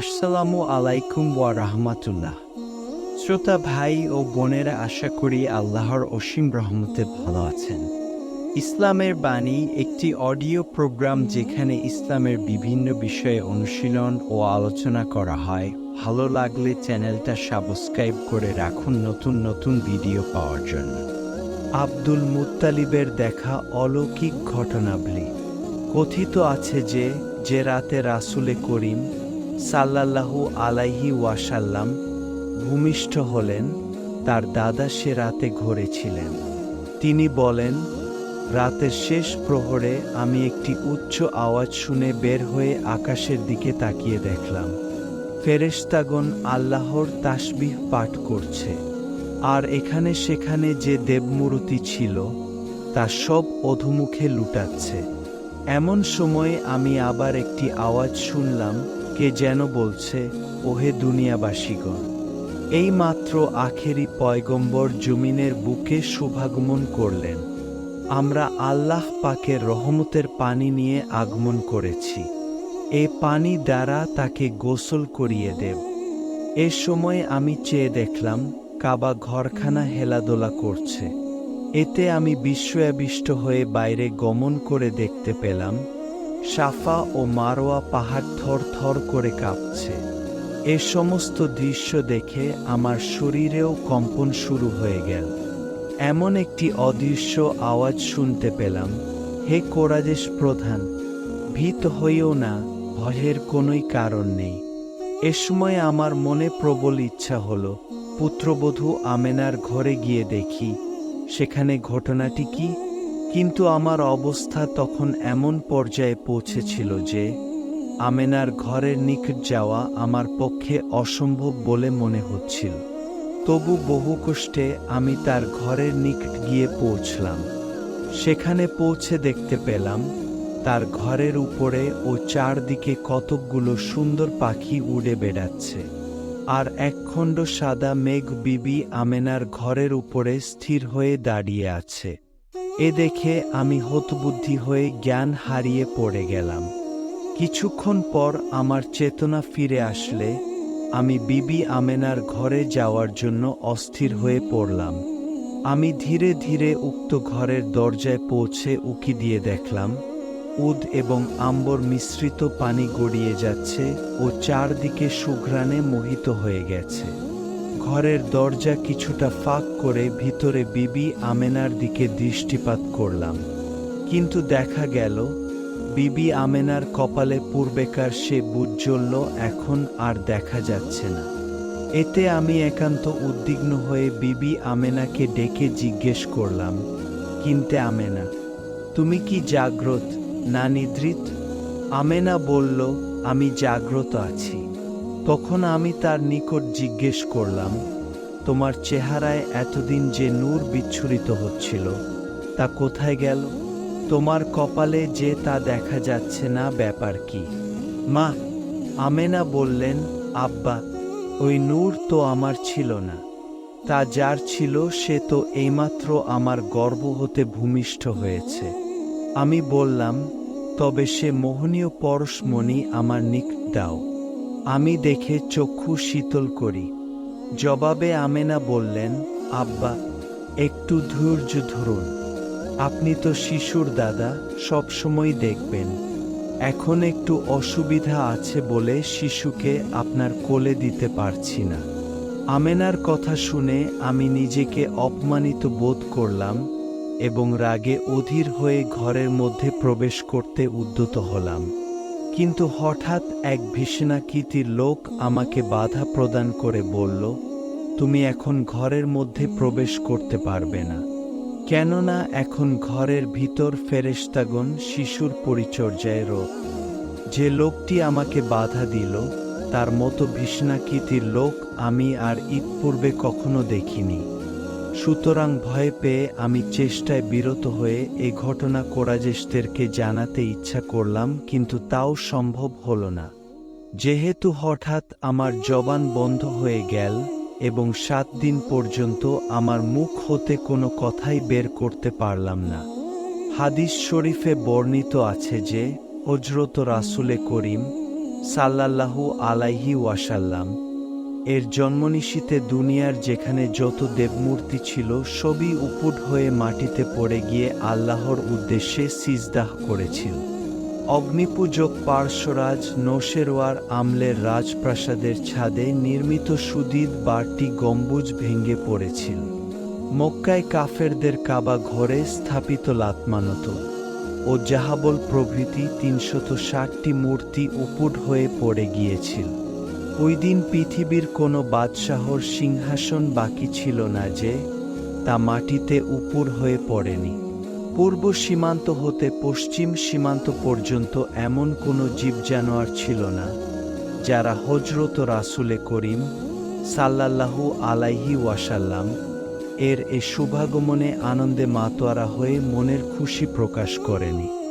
আসসালামু আলাইকুম ওয়া রাহমাতুল্লাহ। শ্রোতা ভাই ও বোনেরা, আশা করি আল্লাহর অসীম রহমতে ভালো আছেন। ইসলামের বাণী একটি অডিও প্রোগ্রাম যেখানে ইসলামের বিভিন্ন বিষয়ে অনুশীলন ও আলোচনা করা হয়। ভালো লাগলে চ্যানেলটা সাবস্ক্রাইব করে রাখুন নতুন নতুন ভিডিও পাওয়ার জন্য। আব্দুল মুত্তালিবের দেখা অলৌকিক ঘটনাবলী। কথিত আছে যে যে রাতে রাসুলে করিম সাল্লাল্লাহু আলাইহি ওয়াসাল্লাম ভূমিষ্ঠ হলেন, তার দাদা সে রাতে ঘরেছিলেন। তিনি বলেন, রাতের শেষ প্রহরে আমি একটি উচ্চ আওয়াজ শুনে বের হয়ে আকাশের দিকে তাকিয়ে দেখলাম। ফেরেশতাগণ আল্লাহর তাসবিহ পাঠ করছে। আর এখানে সেখানে যে দেবমূর্তি ছিল, তা সব অধুমুখে লুটাচ্ছে। এমন সময়ে আমি আবার একটি আওয়াজ শুনলাম কে যেন বলছে, ওহে দুনিয়াবাসীগণ, এই মাত্র আখেরি পয়গম্বর জমিনের বুকে শুভাগমন করলেন। আমরা আল্লাহ পাকের রহমতের পানি নিয়ে আগমন করেছি। এ পানি দ্বারা তাকে গোসল করিয়ে দেব। এ সময় আমি চেয়ে দেখলাম, কাবা ঘরখানা হেলাদোলা করছে। এতে আমি বিস্ময়াবিষ্ট হয়ে বাইরে গমন করে দেখতে পেলাম সাফা ও মারোয়া পাহাড় থর থর করে কাঁপছে। এ সমস্ত দৃশ্য দেখে আমার শরীরেও কম্পন শুরু হয়ে গেল। এমন একটি অদৃশ্য আওয়াজ শুনতে পেলাম, হে কোরাজেশ প্রধান, ভীত হইও না, ভয়ের কোনোই কারণ নেই। এ সময় আমার মনে প্রবল ইচ্ছা হলো, পুত্রবধূ আমেনার ঘরে গিয়ে দেখি, সেখানে ঘটনাটি কি? কিন্তু আমার অবস্থা তখন এমন পর্যায়ে পৌঁছেছিল যে, আমেনার ঘরের নিকট যাওয়া আমার পক্ষে অসম্ভব বলে মনে হচ্ছিল। তবু বহু কষ্টে আমি তার ঘরের নিকট গিয়ে পৌঁছলাম। সেখানে পৌঁছে দেখতে পেলাম, তার ঘরের উপরে ও চারদিকে কতকগুলো সুন্দর পাখি উড়ে বেড়াচ্ছে। আর একখণ্ড সাদা মেঘ বিবি আমেনার ঘরের উপরে স্থির হয়ে দাঁড়িয়ে আছে। এ দেখে আমি হতবুদ্ধি হয়ে জ্ঞান হারিয়ে পড়ে গেলাম। কিছুক্ষণ পর আমার চেতনা ফিরে আসলে, আমি বিবি আমেনার ঘরে যাওয়ার জন্য অস্থির হয়ে পড়লাম। আমি ধীরে ধীরে উক্ত ঘরের দরজায় পৌঁছে উকি দিয়ে দেখলাম, উদ এবং আম্বর মিশ্রিত পানি গড়িয়ে যাচ্ছে ও চারদিকে সুঘ্রাণে মোহিত হয়ে গেছে। ঘরের দরজা কিছুটা ফাঁক করে ভিতরে বিবি আমেনার দিকে দৃষ্টিপাত করলাম। কিন্তু দেখা গেল, বিবি আমেনার কপালে পূর্বেকার সে বুজ্জ্বল্য এখন আর দেখা যাচ্ছে না। এতে আমি একান্ত উদ্বিগ্ন হয়ে বিবি আমেনাকে ডেকে জিজ্ঞেস করলাম, কিনতে আমেনা, তুমি কি জাগ্রত না নিদ্রিত? আমেনা বলল, আমি জাগ্রত আছি। তখন আমি তার নিকট জিজ্ঞেস করলাম, তোমার চেহারায় এতদিন যে নূর বিচ্ছুরিত হচ্ছিল, তা কোথায় গেল? তোমার কপালে যে তা দেখা যাচ্ছে না ব্যাপার কি? মা, আমেনা বললেন, আব্বা, ওই নূর তো আমার ছিল না, তা যার ছিল সে তো এইমাত্র আমার গর্ব হতে ভূমিষ্ঠ হয়েছে। আমি বললাম, তবে সে মোহনীয় পরশমণি আমার নিক দাও। আমি দেখে চক্ষু শীতল করি। জবাবে আমেনা বললেন, আব্বা, একটু ধৈর্য ধরুন। আপনি তো শিশুর দাদা সবসময় দেখবেন। এখন একটু অসুবিধা আছে বলে শিশুকে আপনার কোলে দিতে পারছি না আমেনার কথা শুনে আমি নিজেকে অপমানিত বোধ করলাম এবং রাগে অধীর হয়ে ঘরের মধ্যে প্রবেশ করতে উদ্যত হলাম। কিন্তু হঠাৎ এক ভীষণাকৃতির লোক আমাকে বাধা প্রদান করে বলল, তুমি এখন ঘরের মধ্যে প্রবেশ করতে পারবে না। কেননা এখন ঘরের ভিতর ফেরেশতাগণ শিশুর পরিচর্যায় রোগ। যে লোকটি আমাকে বাধা দিল, তার মতো ভীষণাকৃতির লোক আমি আর ঈদ পূর্বে কখনো দেখিনি। সুতরাং ভয় পেয়ে আমি চেষ্টায় বিরত হয়ে এ ঘটনা কোরাজেশদেরকে জানাতে ইচ্ছা করলাম, কিন্তু তাও সম্ভব হল না। যেহেতু হঠাৎ আমার জবান বন্ধ হয়ে গেল এবং সাত দিন পর্যন্ত আমার মুখ হতে কোনো কথাই বের করতে পারলাম না। হাদিস শরীফে বর্ণিত আছে যে হজরত রাসুলে করিম সাল্লাল্লাহু আলাইহি ওয়াসাল্লাম এর জন্মনিশীতে দুনিয়ার যেখানে যত দেবমূর্তি ছিল, সবই উপুট হয়ে মাটিতে পড়ে গিয়ে আল্লাহর উদ্দেশ্যে সিজদাহ করেছিল। অগ্নিপূজক পার্শ্বরাজ নৌশেরওয়ার আমলের রাজপ্রাসাদের ছাদে নির্মিত সুদীদ বারটি গম্বুজ ভেঙে পড়েছিল। মক্কায় কাফেরদের কাবা ঘরে স্থাপিত লাতমানত ও জাহাবল প্রভৃতি তিনশত ষাটটি মূর্তি উপুট হয়ে পড়ে গিয়েছিল। ওই দিন পৃথিবীর কোনো বাদশাহর সিংহাসন বাকি ছিল না যে, তা মাটিতে উপুর হয়ে পড়েনি। পূর্ব সীমান্ত হতে পশ্চিম সীমান্ত পর্যন্ত এমন কোনো জীব জানোয়ার ছিল না, যারা হজরত রাসুলে করিম সাল্লাল্লাহু আলাইহি ওয়াসাল্লাম এর এ শুভাগমনে আনন্দে মাতোয়ারা হয়ে মনের খুশি প্রকাশ করেনি।